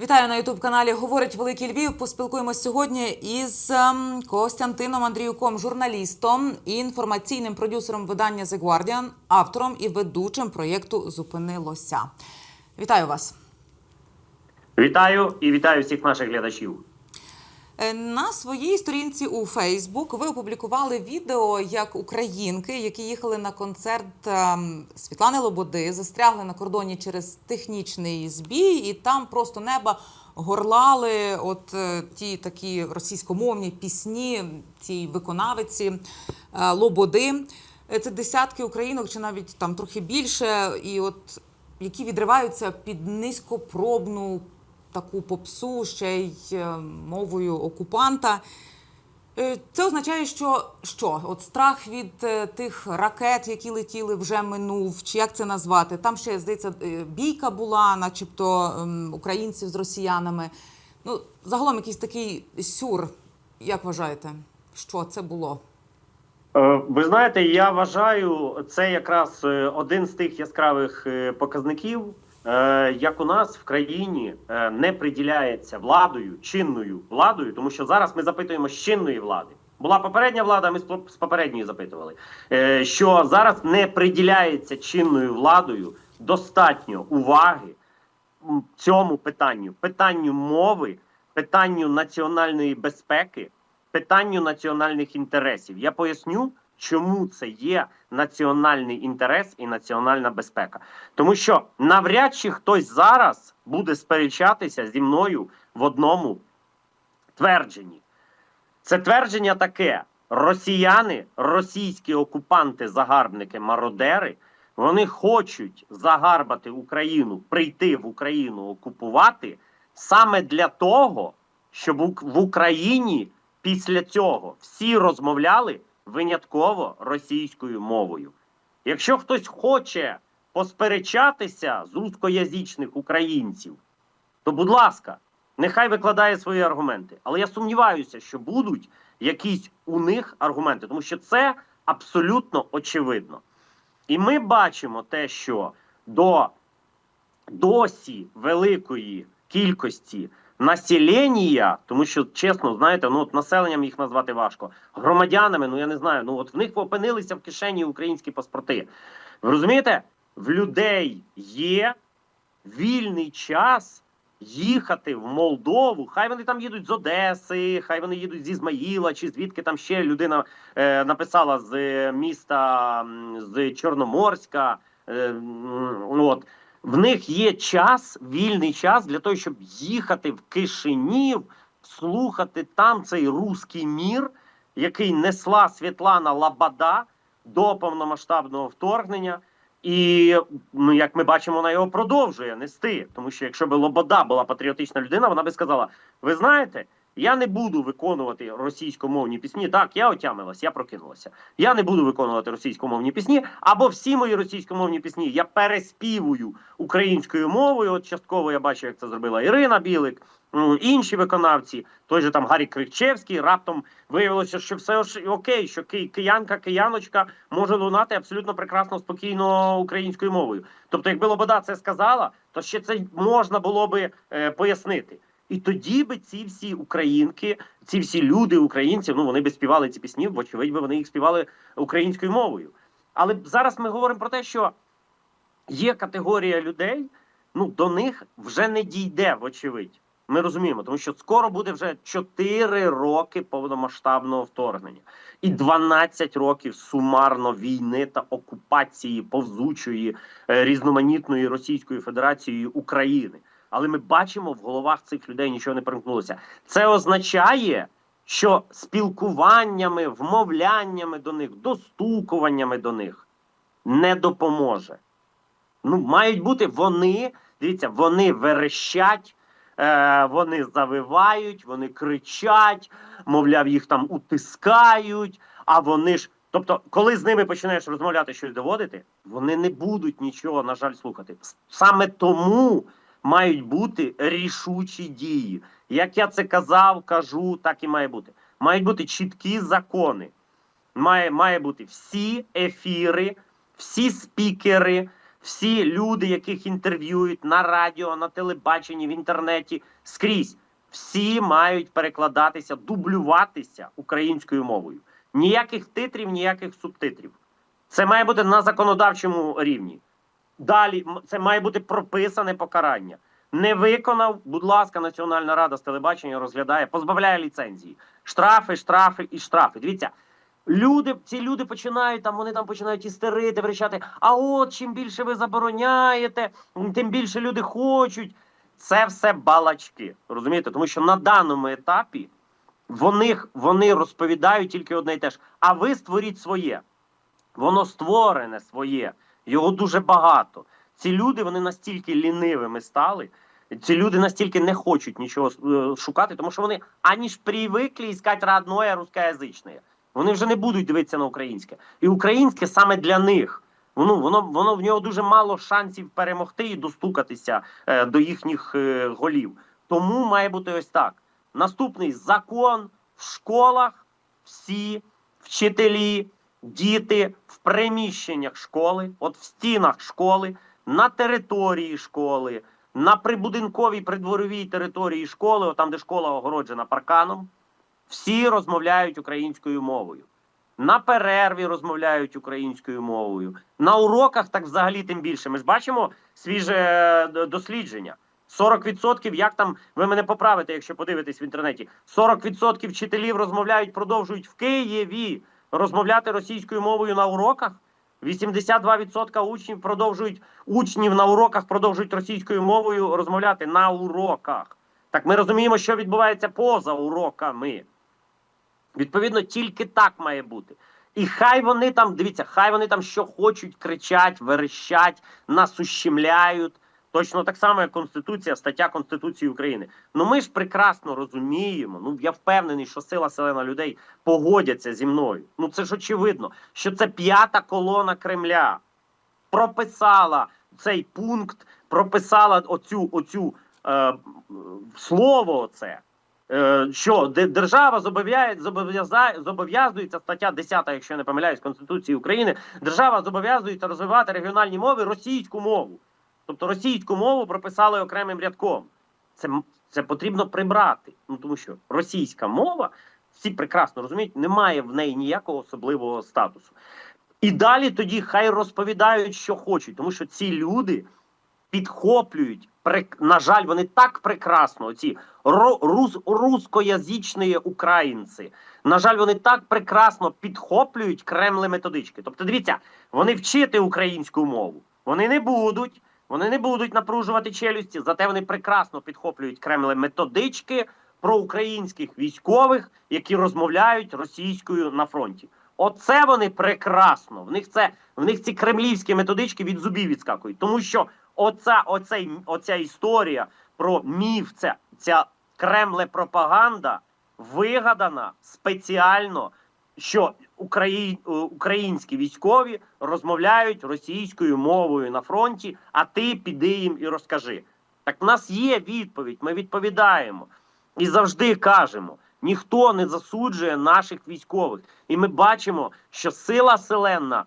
Вітаю на Ютуб каналі Говорить Великий Львів. Поспілкуємось сьогодні із ем, Костянтином Андріюком, журналістом і інформаційним продюсером видання The Guardian, автором і ведучим проєкту Зупинилося. Вітаю вас. Вітаю і вітаю всіх наших глядачів. Е, На своїй сторінці у Фейсбук ви опублікували відео, як українки, які їхали на концерт ем, Світлани Лободи, застрягли на кордоні через технічний збій, і там просто неба горлали от е, ті такі російськомовні пісні цієї виконавиці е, Лободи. Це десятки українок, чи навіть там трохи більше, і от які відриваються під низькопробну таку попсу ще й е, мовою окупанта. Е, Це означає, що що? От страх від е, тих ракет, які летіли, вже минув, чи як це назвати? Там ще здається бійка була, начебто ем, українців з росіянами. Ну, загалом якийсь такий сюр. Як вважаєте, що це було? Ви знаєте, я вважаю, це якраз один з тих яскравих показників, як у нас в країні е, не приділяється владою, чинною владою, тому що зараз ми запитуємо з чинної влади. Була попередня влада, ми з попередньої запитували, е, що зараз не приділяється чинною владою достатньо уваги цьому питанню, питанню мови, питанню національної безпеки, питанню національних інтересів. Я поясню, чому це є національний інтерес і національна безпека. Тому що навряд чи хтось зараз буде сперечатися зі мною в одному твердженні. Це твердження таке: росіяни, російські окупанти, загарбники, мародери, вони хочуть загарбати Україну, прийти в Україну окупувати саме для того, щоб в Україні після цього всі розмовляли винятково російською мовою. Якщо хтось хоче посперечатися з рускоязичних українців, то будь ласка, нехай викладає свої аргументи. Але я сумніваюся, що будуть якісь у них аргументи, тому що це абсолютно очевидно. І ми бачимо те, що до досі великої кількості населення, тому що чесно, знаєте, ну от населенням їх назвати важко. Громадянами, ну я не знаю, ну от в них опинилися в кишені українські паспорти. Ви розумієте, в людей є вільний час їхати в Молдову. Хай вони там їдуть з Одеси, хай вони їдуть з Ізмаїла, чи звідки там ще людина е, написала з е, міста з Чорноморська. Е, от. В них є час, вільний час для того, щоб їхати в Кишинів, слухати там цей руський мір, який несла Світлана Лабада до повномасштабного вторгнення. І ну, як ми бачимо, вона його продовжує нести. Тому що якщо б Лобода була патріотична людина, вона би сказала: ви знаєте, я не буду виконувати російськомовні пісні. Так, я отямилась, я прокинулася. Я не буду виконувати російськомовні пісні, або всі мої російськомовні пісні я переспівую українською мовою. От частково я бачу, як це зробила Ірина Білик, інші виконавці, той же там Гаррі Кричевський. Раптом виявилося, що все окей, що ки- киянка, кияночка може лунати абсолютно прекрасно, спокійно українською мовою. Тобто, якби Лобода це сказала, то ще це можна було би е, пояснити. І тоді би ці всі українки, ці всі люди, українці, ну вони би співали ці пісні, вочевидь би вони їх співали українською мовою. Але зараз ми говоримо про те, що є категорія людей, ну до них вже не дійде, вочевидь. Ми розуміємо, тому що скоро буде вже 4 роки повномасштабного вторгнення і 12 років сумарно війни та окупації повзучої е, різноманітної Російською Федерацією України. Але ми бачимо в головах цих людей нічого не перемкнулося. Це означає, що спілкуваннями, вмовляннями до них, достукуваннями до них не допоможе. Ну, мають бути вони, дивіться, вони верещать, е, вони завивають, вони кричать, мовляв, їх там утискають, а вони ж. Тобто, коли з ними починаєш розмовляти щось доводити, вони не будуть нічого, на жаль, слухати. Саме тому мають бути рішучі дії. Як я це казав, кажу, так і має бути. Мають бути чіткі закони. Має, має бути всі ефіри, всі спікери, всі люди, яких інтерв'юють на радіо, на телебаченні, в інтернеті, скрізь, всі мають перекладатися, дублюватися українською мовою. Ніяких титрів, ніяких субтитрів. Це має бути на законодавчому рівні. Далі це має бути прописане покарання. Не виконав, будь ласка, Національна рада з телебачення розглядає, позбавляє ліцензії. Штрафи, штрафи і штрафи. Дивіться, люди, ці люди починають там, вони там починають істерити, верещати. А от чим більше ви забороняєте, тим більше люди хочуть. Це все балачки. Розумієте? Тому що на даному етапі вони, вони розповідають тільки одне і те ж. А ви створіть своє. Воно створене своє, його дуже багато. Ці люди вони настільки лінивими стали. Ці люди настільки не хочуть нічого е, шукати, тому що вони аніж привикли іскати родное русскоязичне. Вони вже не будуть дивитися на українське. І українське саме для них. Воно, воно, воно в нього дуже мало шансів перемогти і достукатися е, до їхніх е, голів. Тому має бути ось так: наступний закон в школах всі вчителі, діти в приміщеннях школи, от в стінах школи, на території школи, на прибудинковій придворовій території школи, там, де школа огороджена парканом, всі розмовляють українською мовою. На перерві розмовляють українською мовою. На уроках так взагалі тим більше. Ми ж бачимо свіже е, дослідження. 40% як там ви мене поправите, якщо подивитесь в інтернеті. 40% вчителів розмовляють, продовжують в Києві розмовляти російською мовою на уроках. 82% учнів продовжують учнів на уроках продовжують російською мовою розмовляти на уроках. Так ми розуміємо, що відбувається поза уроками. Відповідно, тільки так має бути. І хай вони там, дивіться, хай вони там що хочуть, кричать, верещать, нас ущемляють. Точно так само, як Конституція, стаття Конституції України. Ну ми ж прекрасно розуміємо. Ну я впевнений, що сила селена людей погодяться зі мною. Ну це ж очевидно, що це п'ята колона Кремля прописала цей пункт, прописала оцю, оцю е, слово. Оце. Е, що держава зобов'язується стаття 10, якщо я не помиляюсь, Конституції України. Держава зобов'язується розвивати регіональні мови російську мову. Тобто російську мову прописали окремим рядком. Це, це потрібно прибрати. Ну тому що російська мова, всі прекрасно розуміють, немає в неї ніякого особливого статусу. І далі тоді хай розповідають, що хочуть, тому що ці люди підхоплюють. На жаль, вони так прекрасно, ці рус, українці. На жаль, вони так прекрасно підхоплюють кремли методички. Тобто, дивіться, вони вчити українську мову. Вони не будуть, вони не будуть напружувати челюсті, зате вони прекрасно підхоплюють кремли методички про українських військових, які розмовляють російською на фронті. Оце вони прекрасно. В них це в них ці кремлівські методички від зубів відскакують, тому що оця, оцей, оця історія про міф, ця, ця кремле пропаганда вигадана спеціально, що Украї... е, українські військові розмовляють російською мовою на фронті, а ти піди їм і розкажи. Так в нас є відповідь, ми відповідаємо і завжди кажемо: ніхто не засуджує наших військових. І ми бачимо, що сила селенна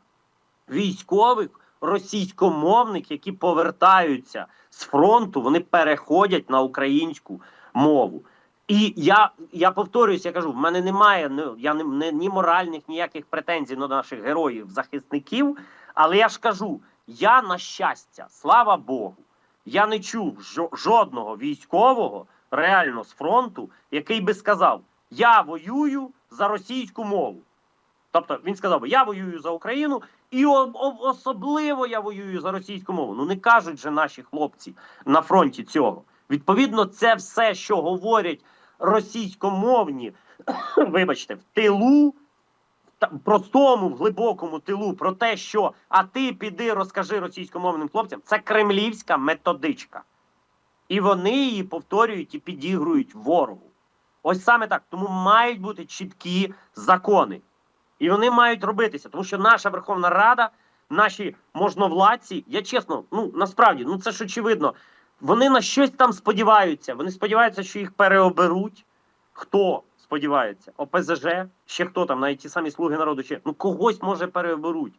військових російськомовних, які повертаються з фронту, вони переходять на українську мову. І я, я повторююсь, я кажу, в мене немає ну, я не, не ні моральних ніяких претензій до наших героїв, захисників. Але я ж кажу, я на щастя, слава Богу, я не чув жодного військового реально з фронту, який би сказав: Я воюю за російську мову. Тобто він сказав я воюю за Україну, і особливо я воюю за російську мову. Ну не кажуть же наші хлопці на фронті цього. Відповідно, це все, що говорять російськомовні, вибачте, в тилу, простому, в глибокому тилу, про те, що а ти піди розкажи російськомовним хлопцям, це кремлівська методичка. І вони її повторюють і підігрують ворогу. Ось саме так. Тому мають бути чіткі закони. І вони мають робитися, тому що наша Верховна Рада, наші можновладці, я чесно, ну насправді, ну це ж очевидно. Вони на щось там сподіваються. Вони сподіваються, що їх переоберуть. Хто сподівається? ОПЗЖ, ще хто там, навіть ті самі слуги народу, ще ну когось може переоберуть.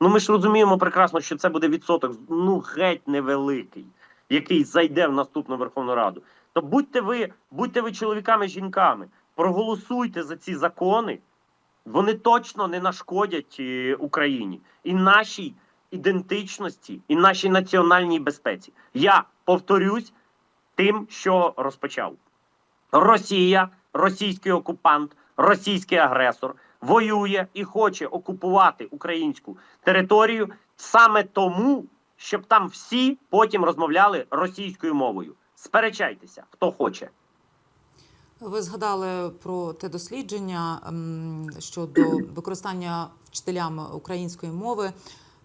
Ну ми ж розуміємо прекрасно, що це буде відсоток ну геть невеликий, який зайде в наступну Верховну Раду. То будьте ви, будьте ви чоловіками, жінками, проголосуйте за ці закони. Вони точно не нашкодять е, Україні і нашій ідентичності, і нашій національній безпеці. Я повторюсь тим, що розпочав. Росія, російський окупант, російський агресор воює і хоче окупувати українську територію саме тому, щоб там всі потім розмовляли російською мовою. Сперечайтеся, хто хоче. Ви згадали про те дослідження щодо використання вчителями української мови.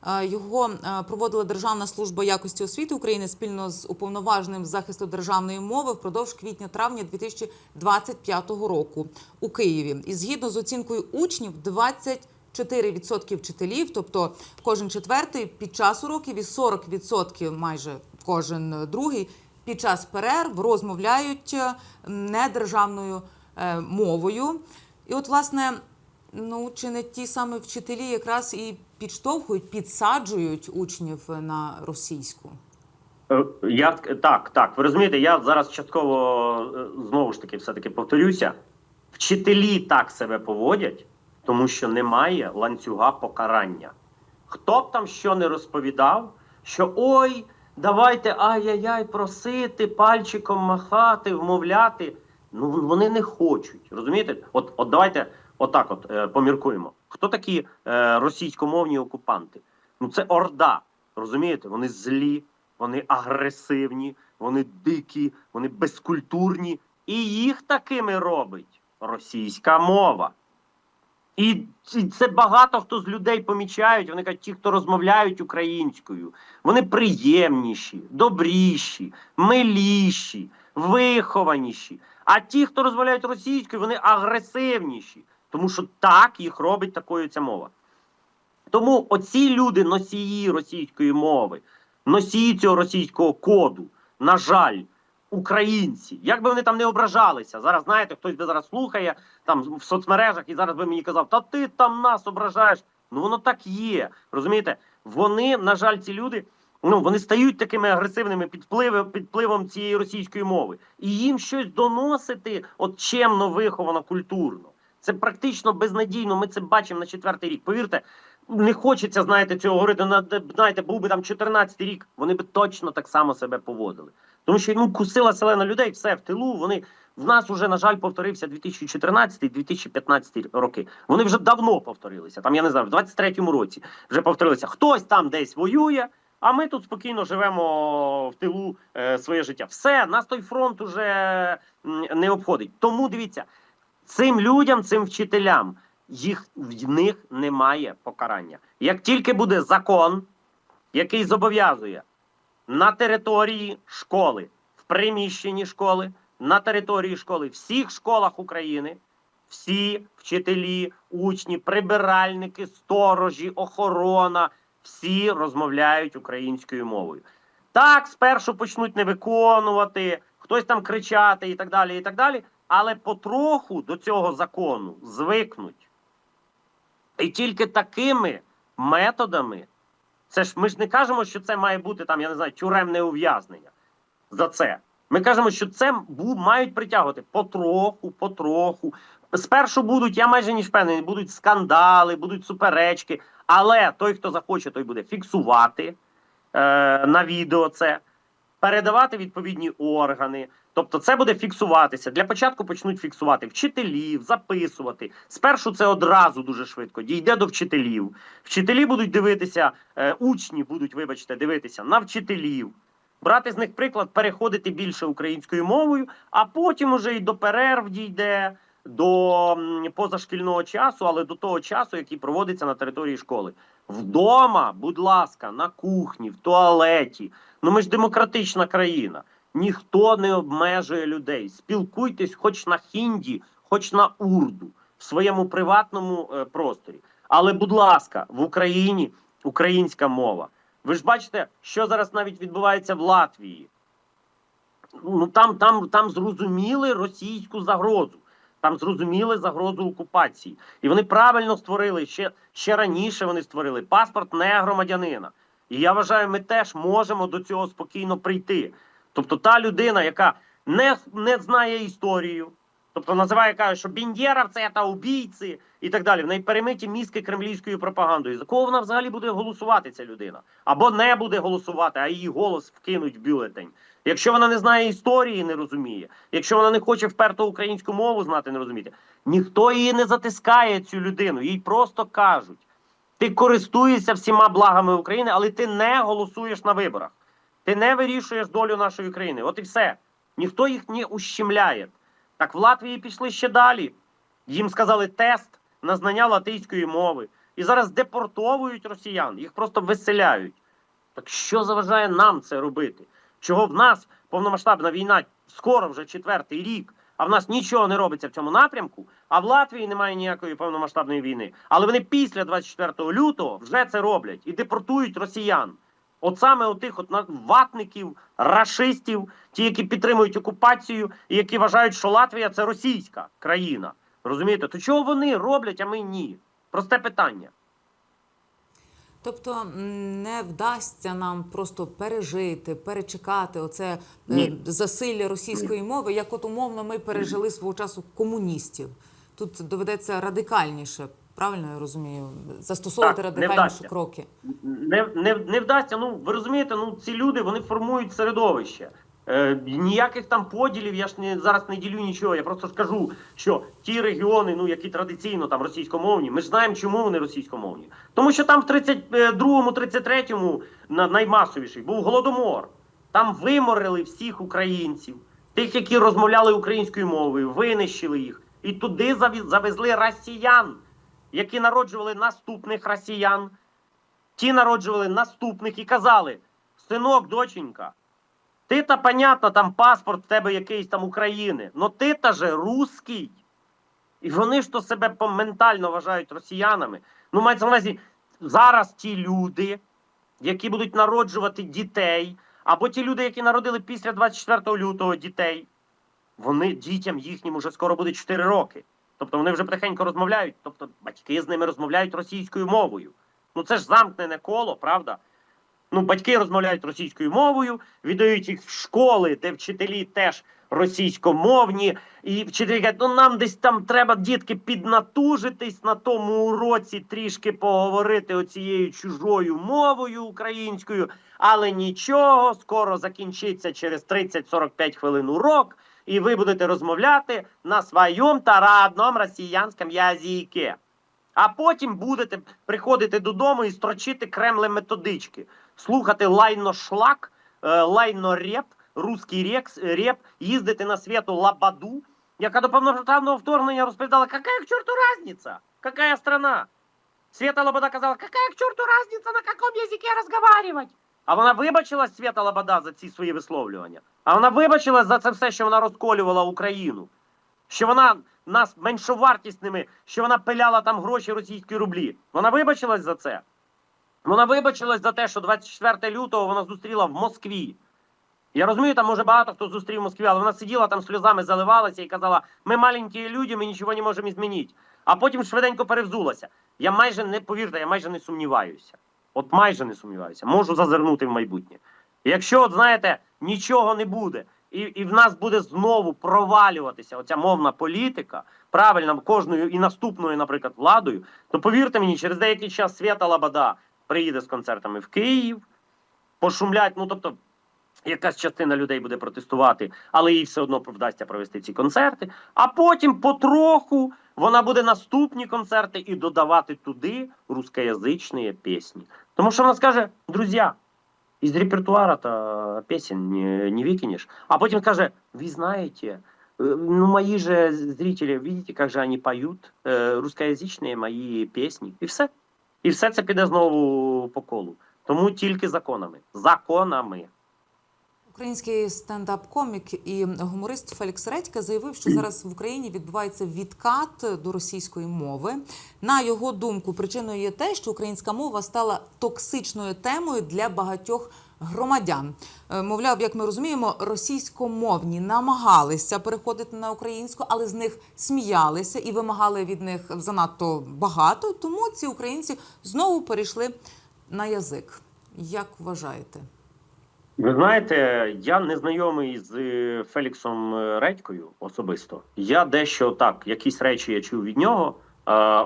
Е, Його е, проводила Державна служба якості освіти України спільно з уповноваженим захисту державної мови впродовж квітня-травня 2025 року у Києві. І згідно з оцінкою учнів, 24% вчителів, тобто кожен четвертий під час уроків і 40% майже кожен другий під час перерв розмовляють е, недержавною мовою. І от, власне, ну чи не ті саме вчителі якраз і підштовхують, підсаджують учнів на російську? Е, Я так, так. Ви розумієте, я зараз частково е, знову ж таки все-таки повторюся. Вчителі так себе поводять, тому що немає ланцюга покарання. Хто б там що не розповідав, що ой, давайте ай-яй-яй просити, пальчиком махати, вмовляти. Ну вони не хочуть. Розумієте? От, от давайте отак, от е, поміркуємо. Хто такі е, російськомовні окупанти? Ну це орда. Розумієте? Вони злі, вони агресивні, вони дикі, вони безкультурні, і їх такими робить російська мова. І це багато хто з людей помічають. Вони кажуть, ті, хто розмовляють українською, вони приємніші, добріші, миліші, вихованіші. А ті, хто розмовляють російською, вони агресивніші, тому що так їх робить такою ця мова. Тому оці люди, носії російської мови, носії цього російського коду, на жаль, українці, як би вони там не ображалися. Зараз знаєте, хтось би зараз слухає там в соцмережах і зараз би мені казав, та ти там нас ображаєш. Ну воно так є. Розумієте? Вони, на жаль, ці люди. Ну, вони стають такими агресивними під впливом, під впливом цієї російської мови, і їм щось доносити от чемно, виховано, культурно. Це практично безнадійно. Ми це бачимо на четвертий рік. Повірте, не хочеться, знаєте, цього говорити. Де- знаєте, був би там 14 рік, вони би точно так само себе поводили. Тому що ну кусила селена людей, все в тилу. Вони в нас уже, на жаль, повторився 2014-2015 роки. Вони вже давно повторилися. Там я не знаю, в 23-му році вже повторилися. Хтось там десь воює. А ми тут спокійно живемо в тилу е, своє життя. Все, нас той фронт уже не обходить. Тому дивіться, цим людям, цим вчителям, їх в них немає покарання. Як тільки буде закон, який зобов'язує на території школи, в приміщенні школи, на території школи, всіх школах України, всі вчителі, учні, прибиральники, сторожі, охорона, всі розмовляють українською мовою. Так, спершу почнуть не виконувати, хтось там кричати і так далі, і так далі. Але потроху до цього закону звикнуть. І тільки такими методами, це ж ми ж не кажемо, що це має бути там, я не знаю, тюремне ув'язнення за це. Ми кажемо, що це мають притягувати потроху, потроху. Спершу будуть, я майже ніж певний, будуть скандали, будуть суперечки. Але той, хто захоче, той буде фіксувати е, на відео це, передавати відповідні органи. Тобто, це буде фіксуватися. Для початку почнуть фіксувати вчителів, записувати. Спершу це одразу дуже швидко дійде до вчителів. Вчителі будуть дивитися, е, учні будуть, вибачте, дивитися на вчителів. Брати з них приклад, переходити більше українською мовою, а потім уже і до перерв дійде, до позашкільного часу, але до того часу, який проводиться на території школи. Вдома, будь ласка, на кухні, в туалеті. Ну ми ж демократична країна. Ніхто не обмежує людей. Спілкуйтесь хоч на хінді, хоч на урду в своєму приватному е, просторі. Але, будь ласка, в Україні українська мова. Ви ж бачите, що зараз навіть відбувається в Латвії. Ну там, там, там зрозуміли російську загрозу. Там зрозуміли загрозу окупації, і вони правильно створили ще, ще раніше. Вони створили паспорт не громадянина. І я вважаю, ми теж можемо до цього спокійно прийти. Тобто, та людина, яка не, не знає історію, тобто називає каже, що біндєровці – це убійці і так далі. В неї перемиті мізки кремлівською пропагандою. За кого вона взагалі буде голосувати, ця людина? Або не буде голосувати, а її голос вкинуть в бюлетень. Якщо вона не знає історії, не розуміє, якщо вона не хоче вперто українську мову знати, не розуміти, ніхто її не затискає цю людину. Їй просто кажуть: ти користуєшся всіма благами України, але ти не голосуєш на виборах. Ти не вирішуєш долю нашої країни. От і все. Ніхто їх не ущемляє. Так в Латвії пішли ще далі. Їм сказали тест на знання латинської мови. І зараз депортовують росіян, їх просто виселяють. Так що заважає нам це робити? Чого в нас повномасштабна війна скоро вже четвертий рік, а в нас нічого не робиться в цьому напрямку, а в Латвії немає ніякої повномасштабної війни. Але вони після 24 лютого вже це роблять і депортують росіян. От саме отих от на- ватників, рашистів, ті, які підтримують окупацію, і які вважають, що Латвія це російська країна. Розумієте? То чого вони роблять, а ми ні? Просте питання. Тобто не вдасться нам просто пережити, перечекати оце е, Ні. засилля російської мови, як от умовно ми пережили свого часу комуністів. Тут доведеться радикальніше, правильно я розумію, застосовувати Так, радикальніші вдасться. кроки. не, не, не вдасться. Ну ви розумієте, ну ці люди вони формують середовище. Е, ніяких там поділів я ж не зараз не ділю нічого. Я просто скажу, що ті регіони, ну які традиційно там російськомовні, ми ж знаємо, чому вони російськомовні. Тому що там в 32-му, 33-му на наймасовіший був голодомор. Там виморили всіх українців, тих, які розмовляли українською мовою, винищили їх, і туди завезли росіян, які народжували наступних росіян ті народжували наступних і казали: синок, доченька, ти та понятно, там паспорт в тебе якийсь там України, но ти та же русський. І вони ж то себе ментально вважають росіянами. Ну, мається на увазі, зараз ті люди, які будуть народжувати дітей, або ті люди, які народили після 24 лютого дітей, вони дітям їхнім уже скоро буде 4 роки. Тобто вони вже потихеньку розмовляють, тобто батьки з ними розмовляють російською мовою. Ну це ж замкнене коло, правда? Ну, батьки розмовляють російською мовою, віддають їх в школи, де вчителі теж російськомовні, і вчителі кажуть, ну нам десь там треба дітки піднатужитись на тому уроці, трішки поговорити оцією чужою мовою українською, але нічого, скоро закінчиться через 30-45 хвилин урок, і ви будете розмовляти на своєму та родному росіянському язикі. А потім будете приходити додому і строчити кремле методички, слухати лайно-шлак, е, лайно-реп, русський реп, їздити на світу лабаду, яка до повноштабного вторгнення розповідала, яка к чорту разниця? Какая страна? Света Лобода казала, какая к чорту разница, на каком язике разговаривать? А вона вибачилась Света Лобода за ці свої висловлювання. А вона вибачилась за це все, що вона розколювала Україну що вона нас меншовартісними, що вона пиляла там гроші російські рублі. Вона вибачилась за це. Вона вибачилась за те, що 24 лютого вона зустріла в Москві. Я розумію, там може багато хто зустрів в Москві, але вона сиділа там сльозами заливалася і казала: ми маленькі люди, ми нічого не можемо змінити. А потім швиденько перевзулася. Я майже не повірте, я майже не сумніваюся. От майже не сумніваюся. Можу зазирнути в майбутнє. Якщо, от знаєте, нічого не буде, і, і в нас буде знову провалюватися оця мовна політика, правильно, кожною і наступною, наприклад, владою, то повірте мені, через деякий час Свята Лабада приїде з концертами в Київ, пошумлять, ну тобто. Якась частина людей буде протестувати, але їй все одно вдасться провести ці концерти. А потім потроху вона буде наступні концерти і додавати туди рускоязичні пісні. Тому що вона скаже: друзі, из репертуара-то песен не, не выкинешь. А потім скаже, вы знаете, э, ну мои же зрители, видите, как же они поют, э, русскоязичные мої пісні. І все. І все це піде знову по колу. Тому тільки законами. Законами. Український стендап-комік і гуморист Фелікс Редька заявив, що зараз в Україні відбувається відкат до російської мови. На його думку, причиною є те, що українська мова стала токсичною темою для багатьох громадян. Е, Мовляв, як ми розуміємо, російськомовні намагалися переходити на українську, але з них сміялися і вимагали від них занадто багато. Тому ці українці знову перейшли на язик. Як вважаєте? Ви знаєте, я не знайомий з е, Феліксом е, Редькою особисто. Я дещо так, якісь речі я чув від нього.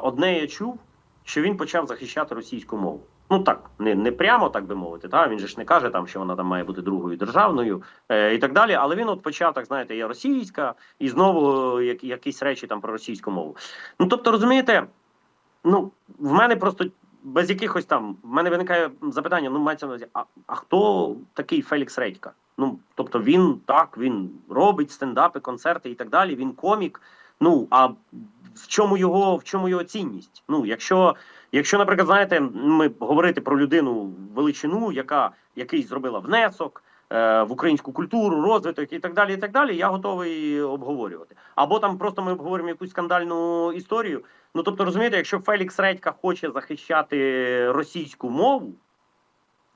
Одне я чув, що він почав захищати російську мову. Ну так, не, не прямо так би мовити. Та він же ж не каже там, що вона там має бути другою державною е, і так далі. Але він от почав так, знаєте, я російська, і знову е, як, якісь речі там про російську мову. Ну тобто, розумієте, ну в мене просто без якихось там в мене виникає запитання: ну мається на увазі, а, а хто такий Фелікс Редька? Ну тобто він так, він робить стендапи, концерти і так далі. Він комік. Ну а в чому його в чому його цінність? Ну, якщо, якщо, наприклад, знаєте, ми говорити про людину величину, яка який зробила внесок в українську культуру, розвиток і так далі, і так далі, я готовий обговорювати. Або там просто ми обговоримо якусь скандальну історію. Ну тобто, розумієте, якщо Фелікс Редька хоче захищати російську мову,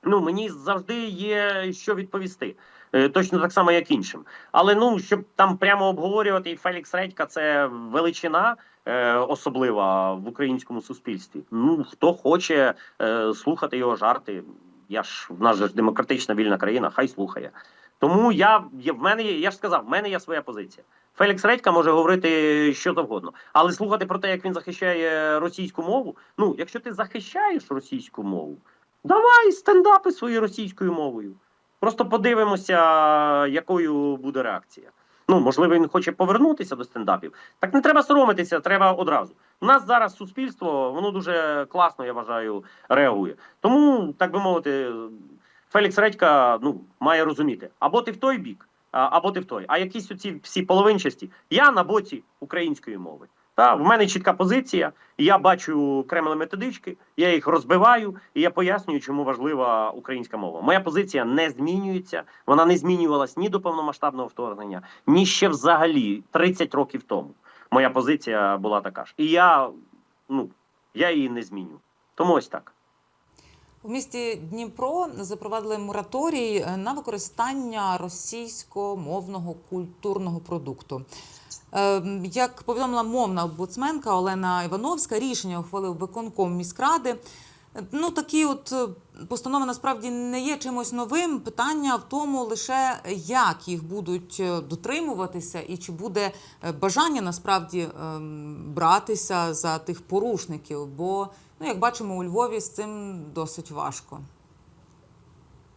ну мені завжди є що відповісти. Е, Точно так само, як іншим. Але ну щоб там прямо обговорювати і Фелікс Редька, це величина е, особлива в українському суспільстві. Ну хто хоче е, слухати його жарти, я ж в нас ж демократична вільна країна, хай слухає. Тому я, я в мене я ж сказав, в мене є своя позиція. Фелікс Редька може говорити що завгодно, але слухати про те, як він захищає російську мову. Ну, якщо ти захищаєш російську мову, давай стендапи своєю російською мовою. Просто подивимося, якою буде реакція. Ну, можливо, він хоче повернутися до стендапів. Так не треба соромитися, треба одразу. У нас зараз суспільство, воно дуже класно, я вважаю, реагує. Тому, так би мовити, Фелікс Редька ну, має розуміти, або ти в той бік, або ти в той. А якісь оці всі половинчасті, я на боці української мови. Та в мене чітка позиція. Я бачу Кремль методички, я їх розбиваю, і я пояснюю, чому важлива українська мова. Моя позиція не змінюється. Вона не змінювалась ні до повномасштабного вторгнення, ні ще взагалі 30 років тому. Моя позиція була така ж. І я ну я її не зміню. Тому ось так. У місті Дніпро запровадили мораторій на використання російськомовного культурного продукту. Е, Як повідомила мовна омбудсменка Олена Івановська, рішення ухвалив виконком міськради. Ну, такі от е, постанови насправді не є чимось новим. Питання в тому лише як їх будуть е, дотримуватися, і чи буде е, бажання насправді ем, братися за тих порушників. Бо, ну як бачимо, у Львові з цим досить важко.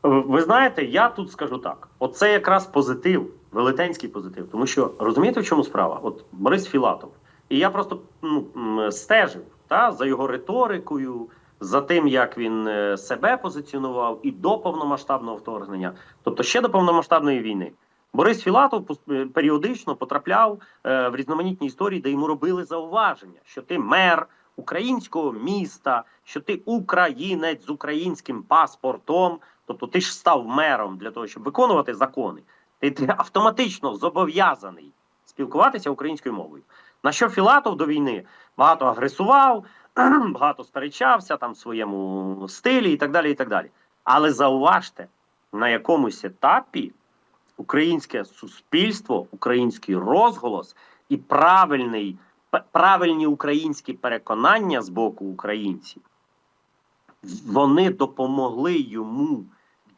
Ви знаєте, я тут скажу так: оце якраз позитив, велетенський позитив. Тому що розумієте, в чому справа? От Борис Філатов, і я просто ну, стежив та, за його риторикою, за тим, як він е, себе позиціонував і до повномасштабного вторгнення, тобто ще до повномасштабної війни. Борис Філатов е, періодично потрапляв е, в різноманітні історії, де йому робили зауваження, що ти мер українського міста, що ти українець з українським паспортом. Тобто ти ж став мером для того, щоб виконувати закони. Ти, ти автоматично зобов'язаний спілкуватися українською мовою. На що Філатов до війни багато агресував, багато сперечався там в своєму стилі і так далі. і так далі. Але зауважте, на якомусь етапі українське суспільство, український розголос і правильний, правильні українські переконання з боку українців вони допомогли йому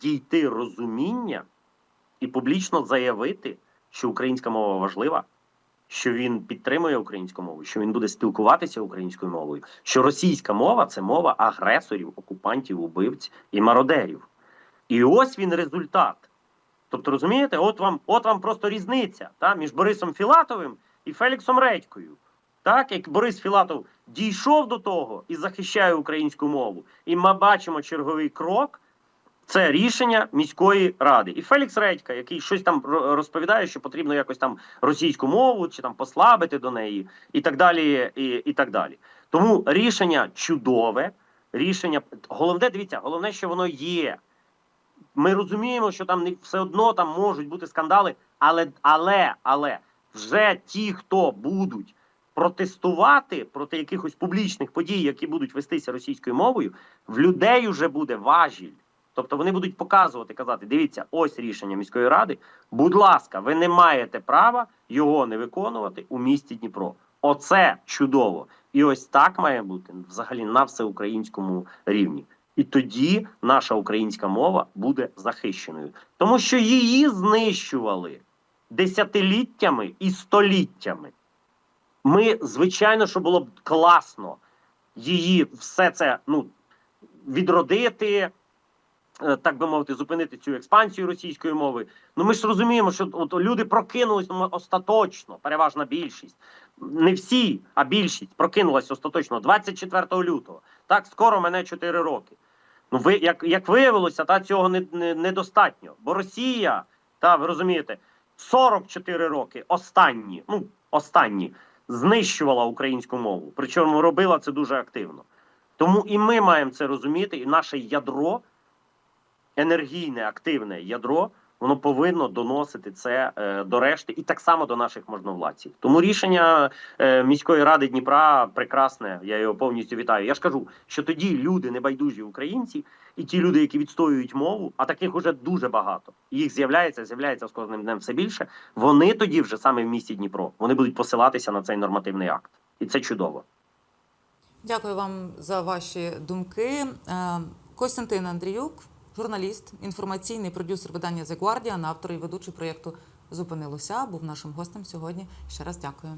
дійти розуміння і публічно заявити, що українська мова важлива, що він підтримує українську мову, що він буде спілкуватися українською мовою, що російська мова це мова агресорів, окупантів, убивць і мародерів. І ось він результат. Тобто, розумієте, от вам, от вам просто різниця та, між Борисом Філатовим і Феліксом Редькою. Так, як Борис Філатов дійшов до того і захищає українську мову, і ми бачимо черговий крок. Це рішення міської ради. І Фелікс Редька, який щось там розповідає, що потрібно якось там російську мову чи там послабити до неї, і так далі. І, і так далі. Тому рішення чудове. Рішення головне, дивіться, головне, що воно є. Ми розуміємо, що там не все одно там можуть бути скандали, але, але, але вже ті, хто будуть протестувати проти якихось публічних подій, які будуть вестися російською мовою, в людей вже буде важіль. Тобто вони будуть показувати, казати: дивіться, ось рішення міської ради. Будь ласка, ви не маєте права його не виконувати у місті Дніпро. Оце чудово. І ось так має бути взагалі на всеукраїнському рівні. І тоді наша українська мова буде захищеною, тому що її знищували десятиліттями і століттями. Ми, звичайно, що було б класно її все це ну, відродити, так би мовити, зупинити цю експансію російської мови. Ну ми ж розуміємо, що от люди прокинулись ну, остаточно, переважна більшість. Не всі, а більшість прокинулась остаточно 24 лютого. Так скоро мене 4 роки. Ну, ви як, як виявилося, та цього не, не, недостатньо. Бо Росія, та ви розумієте, 44 роки останні, ну останні, знищувала українську мову. Причому робила це дуже активно. Тому і ми маємо це розуміти, і наше ядро, енергійне, активне ядро, воно повинно доносити це е, до решти і так само до наших можновладців. Тому рішення е, міської ради Дніпра прекрасне. Я його повністю вітаю. Я ж кажу, що тоді люди, небайдужі українці, і ті люди, які відстоюють мову, а таких уже дуже багато. Їх з'являється, з'являється з кожним днем все більше. Вони тоді вже саме в місті Дніпро вони будуть посилатися на цей нормативний акт, і це чудово. Дякую вам за ваші думки. Е, Костянтин Андріюк, журналіст, інформаційний продюсер видання The Guardian, автор і ведучий проєкту Зупинилося, був нашим гостем сьогодні. Ще раз дякую.